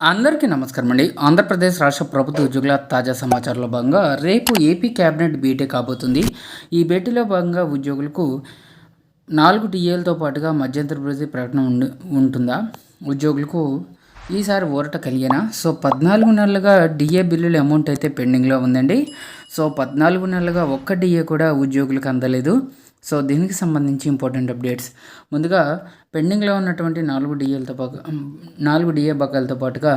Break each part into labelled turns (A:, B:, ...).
A: అందరికీ నమస్కారం అండి. ఆంధ్రప్రదేశ్ రాష్ట్ర ప్రభుత్వ ఉద్యోగుల తాజా సమాచారంలో భాగంగా రేపు ఏపీ కేబినెట్ భేటీ కాబోతుంది. ఈ భేటీలో భాగంగా ఉద్యోగులకు నాలుగు టీఏలతో పాటుగా మధ్యంతర ప్రకటన ఉంటుందా? ఉద్యోగులకు ఈసారి ఊరట కలిగేనా? సో పద్నాలుగు నెలలుగా డిఏ బిల్లుల అమౌంట్ అయితే పెండింగ్లో ఉందండి. సో పద్నాలుగు నెలలుగా ఒక్క డిఏ కూడా ఉద్యోగులకు అందలేదు. సో దీనికి సంబంధించి ఇంపార్టెంట్ అప్డేట్స్ ముందుగా పెండింగ్లో ఉన్నటువంటి నాలుగు డిఏలతో పాటు నాలుగు డిఏ బకాయిలతో పాటుగా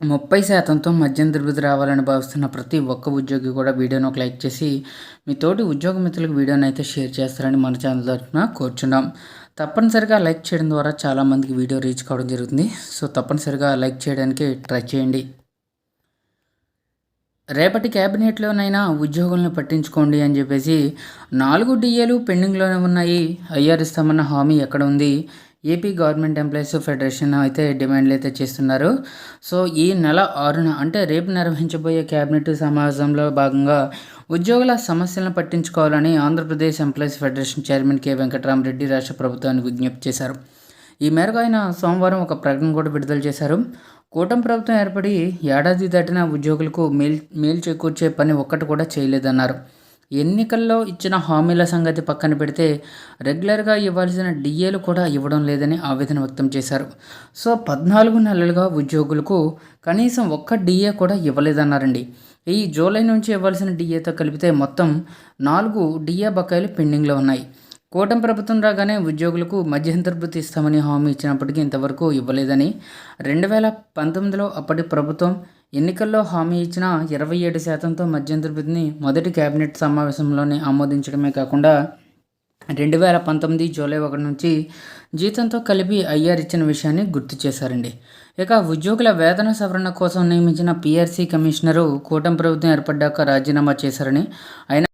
A: ముప్పై శాతంతో మధ్యంతర వృద్ధి రావాలని భావిస్తున్న ప్రతి ఒక్క ఉద్యోగి కూడా వీడియోను ఒక లైక్ చేసి మీ తోటి ఉద్యోగ మిత్రులకు వీడియోని అయితే షేర్ చేస్తారని మన ఛానల్ తరఫున కోరుచున్నాం. తప్పనిసరిగా లైక్ చేయడం ద్వారా చాలామందికి వీడియో రీచ్ కావడం జరుగుతుంది. సో తప్పనిసరిగా లైక్ చేయడానికి ట్రై చేయండి. రేపటి క్యాబినెట్లోనైనా ఉద్యోగులను పట్టించుకోండి అని చెప్పేసి నాలుగు డిఏలు పెండింగ్లోనే ఉన్నాయి. ఐఆర్ ఇస్తామన్న హామీ ఎక్కడ ఉంది? ఏపీ గవర్నమెంట్ ఎంప్లాయీస్ ఫెడరేషన్ అయితే డిమాండ్లు అయితే చేస్తున్నారు. సో ఈ నెల ఆరున అంటే రేపు నిర్వహించబోయే క్యాబినెట్ సమావేశంలో భాగంగా ఉద్యోగుల సమస్యలను పట్టించుకోవాలని Andhra Pradesh employees federation chairman K Venkatarama Reddy రాష్ట్ర ప్రభుత్వానికి విజ్ఞప్తి చేశారు. ఈ మేరకు ఆయన సోమవారం ఒక ప్రకటన కూడా విడుదల చేశారు. కూటమి ప్రభుత్వం ఏర్పడి ఏడాది దాటిన ఉద్యోగులకు మేల్ మేలు చేకూర్చే పని ఒక్కటి కూడా చేయలేదన్నారు. ఎన్నికల్లో ఇచ్చిన హామీల సంగతి పక్కన పెడితే రెగ్యులర్గా ఇవ్వాల్సిన డిఏలు కూడా ఇవ్వడం లేదని ఆవేదన వ్యక్తం చేశారు. సో పద్నాలుగు నెలలుగా ఉద్యోగులకు కనీసం ఒక్క డిఏ కూడా ఇవ్వలేదన్నారండి. ఈ జూలై నుంచి ఇవ్వాల్సిన డిఏతో కలిపితే మొత్తం నాలుగు డిఏ బకాయిలు పెండింగ్లో ఉన్నాయి. కూటమి ప్రభుత్వం రాగానే ఉద్యోగులకు మధ్యహంతరభృతి ఇస్తామని హామీ ఇచ్చినప్పటికీ ఇంతవరకు ఇవ్వలేదని. రెండు వేల పంతొమ్మిదిలో అప్పటి ప్రభుత్వం ఎన్నికల్లో హామీ ఇచ్చిన ఇరవై ఏడు శాతంతో మధ్యంతరభృతిని మొదటి కేబినెట్ సమావేశంలోనే ఆమోదించడమే కాకుండా రెండు వేల పంతొమ్మిది జూలై ఒకటి నుంచి జీతంతో కలిపి ఐఆర్ ఇచ్చిన విషయాన్ని గుర్తు చేశారండి. ఇక ఉద్యోగుల వేతన సవరణ కోసం నియమించిన పిఆర్సీ కమిషనరు కూటమి ప్రభుత్వం ఏర్పడ్డాక రాజీనామా చేశారని ఆయన